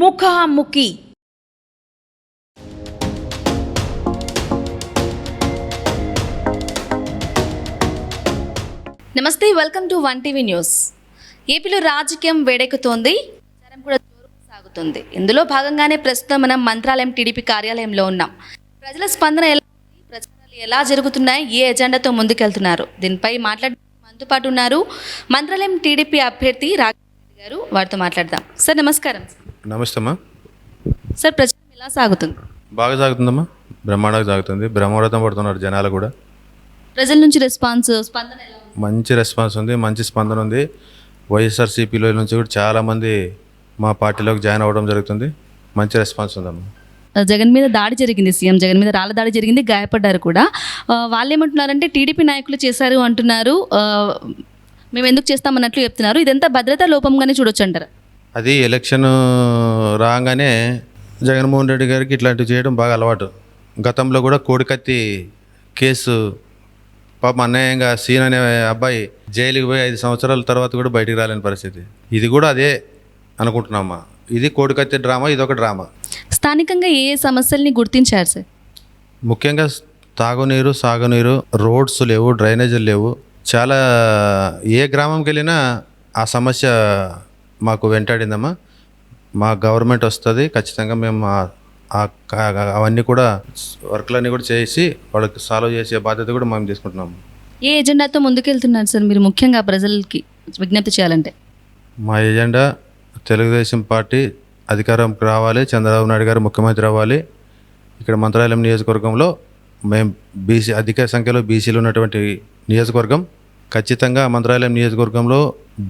ముఖాముఖి. నమస్తే welcome to One TV News. ఏపీలో రాజకీయం వేడెక్కుతోంది ప్రచారం కూడా సాగుతుంది. ఇందులో భాగంగానే ప్రస్తుతం మనం మంత్రాలయం టీడీపీ కార్యాలయంలో ఉన్నాం. ప్రజల స్పందన ఎలా ప్రచారాలు ఎలా జరుగుతున్నాయి? ఏ ఎజెండాతో ముందుకెళ్తున్నారు? దీనిపై మాట్లాడే మనతో పాటు ఉన్నారు మంత్రాలయం టీడీపీ అభ్యర్థి రాఘవ గారు. వారితో మాట్లాడదాం. సార్ నమస్కారం నమస్తే అమ్మా. సార్ ప్రచారం ఎలా సాగుతుంది? బాగా సాగుతుందమ్మా. బ్రహ్మాండంగా సాగుతుంది. బ్రహ్మరథం పడుతున్నారు జనాలు కూడా. ప్రజల నుంచి రెస్పాన్స్ స్పందన ఎలా ఉంది? మంచి రెస్పాన్స్ ఉంది మంచి స్పందన ఉంది. వైఎస్ఆర్సీపీలో నుంచి కూడా చాలామంది మా పార్టీలోకి జాయిన్ అవ్వడం జరుగుతుంది. మంచి రెస్పాన్స్ ఉందమ్మా. జగన్ మీద దాడి జరిగింది సీఎం జగన్ మీద రాళ్ళ దాడి జరిగింది గాయపడ్డారు కూడా. ఆ, వాళ్ళు ఏమంటున్నారంటే టీడీపీ నాయకులు చేశారు అంటున్నారు. ఆ, మేము ఎందుకు చేస్తామన్నట్లు చెప్తున్నారు. ఇదంతా భద్రతా లోపంగానే చూడొచ్చు అంటారు? అది ఎలక్షన్ రాగానే జగన్మోహన్ రెడ్డి గారికి ఇట్లాంటివి చేయడం బాగా అలవాటు. గతంలో కూడా కోడికత్తి కేసు పాపం అన్యాయంగా సీన్ అనే అబ్బాయి జైలుకి పోయి ఐదు సంవత్సరాల తర్వాత కూడా బయటికి రాలేని పరిస్థితి. ఇది కూడా అదే అనుకుంటున్నామా? ఇది కోడికత్తి డ్రామా ఇది ఒక డ్రామా? స్థానికంగా ఏ ఏ సమస్యల్ని గుర్తించారు సార్? ముఖ్యంగా తాగునీరు సాగునీరు రోడ్స్ లేవు డ్రైనేజీలు లేవు. చాలా ఏ గ్రామంకి వెళ్ళినా ఆ సమస్య మాకు వెంటాడిందమ్మా. మా గవర్నమెంట్ వస్తుంది ఖచ్చితంగా మేము అవన్నీ కూడా వర్క్లన్నీ కూడా చేసి వాళ్ళకి సాల్వ్ చేసే బాధ్యత కూడా మేము తీసుకుంటున్నాము ఏ ఎజెండాతో ముందుకెళ్తున్నారు సార్ మీరు ముఖ్యంగా ప్రజలకి విజ్ఞప్తి చేయాలంటే? మా ఎజెండా తెలుగుదేశం పార్టీ అధికారంకి రావాలి చంద్రబాబు నాయుడు గారు ముఖ్యమంత్రి అవ్వాలి. ఇక్కడ మంత్రాలయం నియోజకవర్గంలో మేము బీసీ అధిక సంఖ్యలో బీసీలు ఉన్నటువంటి నియోజకవర్గం. ఖచ్చితంగా మంత్రాలయం నియోజకవర్గంలో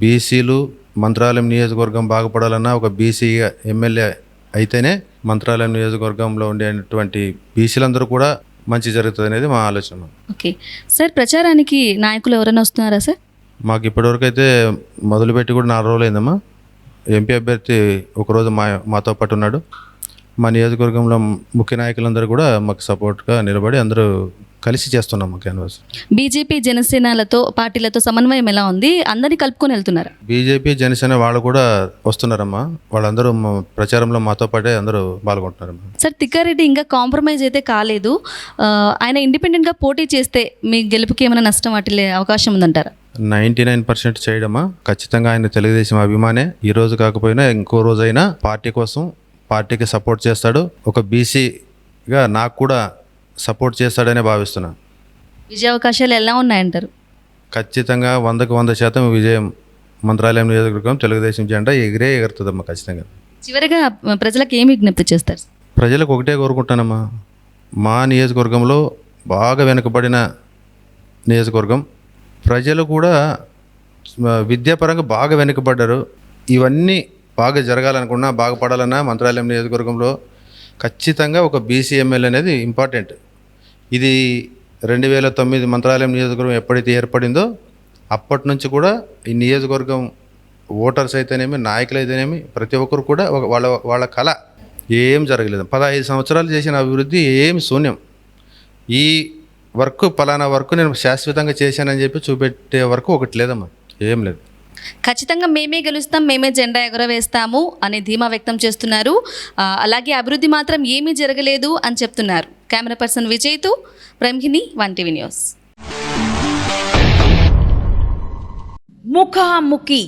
బీసీలు మంత్రాలయం నియోజకవర్గం బాగుపడాలన్నా ఒక బీసీ ఎమ్మెల్యే అయితేనే మంత్రాలయం నియోజకవర్గంలో ఉండేటువంటి బీసీలందరూ కూడా మంచి జరుగుతుంది అనేది మా ఆలోచన. ఓకే. సార్ ప్రచారానికి నాయకులు ఎవరైనా వస్తున్నారా సార్? మాకు ఇప్పటివరకు అయితే మొదలుపెట్టి కూడా నాలుగు రోజులు అయిందమ్మా. ఎంపీ అభ్యర్థి ఒకరోజు మా మాతో పాటు ఉన్నాడు. మా నియోజకవర్గంలో ముఖ్య నాయకులందరూ కూడా మాకు సపోర్ట్గా నిలబడి అందరూ కలిసి చేస్తున్నాం మా క్యాన్వాస్. బీజేపీ జనసేనలతో పార్టీలతో సమన్వయం ఎలా ఉంది? అందరినీ కలుపుకొని వెళ్తున్నారా? బీజేపీ జనసేన వాళ్ళు కూడా వస్తున్నారమ్మా. వాళ్ళందరూ ప్రచారంలో మాతో పాటే అందరూ పాల్గొంటున్నారమ్మా. సార్ తిక్కారెడ్డి ఇంకా కాంప్రమైజ్ అయితే కాలేదు. ఆయన ఇండిపెండెంట్గా పోటీ చేస్తే మీ గెలుపుకి ఏమైనా నష్టం వాటిల్లే అవకాశం ఉందంటారా? నైంటీ నైన్ పర్సెంట్ చేయడమా ఖచ్చితంగా ఆయన తెలుగుదేశం అభిమానే. ఈ రోజు కాకపోయినా ఇంకో రోజైనా పార్టీ కోసం పార్టీకి సపోర్ట్ చేస్తాడు. ఒక బీసీగా నాకు కూడా సపోర్ట్ చేస్తాడనే భావిస్తున్నా. విజయ అవకాశాలు ఎలా ఉన్నాయంటారు? ఖచ్చితంగా వందకు వంద శాతం విజయం మంత్రాలయం నియోజకవర్గం తెలుగుదేశం జెండా ఎగిరే ఎగురుతుందమ్మా ఖచ్చితంగా. చివరిగా ప్రజలకు ఏమి విజ్ఞప్తి చేస్తారు? ప్రజలకు ఒకటే కోరుకుంటానమ్మా మా నియోజకవర్గంలో బాగా వెనుకబడిన నియోజకవర్గం. ప్రజలు కూడా విద్యాపరంగా బాగా వెనుకబడ్డారు. ఇవన్నీ బాగా జరగాలనుకున్నా బాగుపడాలన్నా మంత్రాలయం నియోజకవర్గంలో ఖచ్చితంగా ఒక బీసీ ఎమ్మెల్యే అనేది ఇంపార్టెంట్. ఇది రెండు వేల తొమ్మిది మంత్రాలయం నియోజకవర్గం ఎప్పుడైతే ఏర్పడిందో అప్పటి నుంచి కూడా ఈ నియోజకవర్గం ఓటర్స్ అయితేనేమి నాయకులు అయితేనేమి ప్రతి ఒక్కరు కూడా ఒక వాళ్ళ వాళ్ళ కళ ఏం జరగలేదు. పదహైదు సంవత్సరాలు చేసిన అభివృద్ధి ఏం శూన్యం. ఈ వర్క్ పలానా వర్క్ నేను శాశ్వతంగా చేశానని చెప్పి చూపెట్టే వరకు ఒకటి లేదమ్మా ఏం లేదు. ఖచ్చితంగా మేమే గెలుస్తాం మేమే జెండా ఎగురవేస్తాము అనే ధీమా వ్యక్తం చేస్తున్నారు. అలాగే అభివృద్ధి మాత్రం ఏమీ జరగలేదు అని చెప్తున్నారు. కెమెరా పర్సన్ విజయ్తో ప్రమిహిని వన్ టీవీ న్యూస్. ముఖాముఖి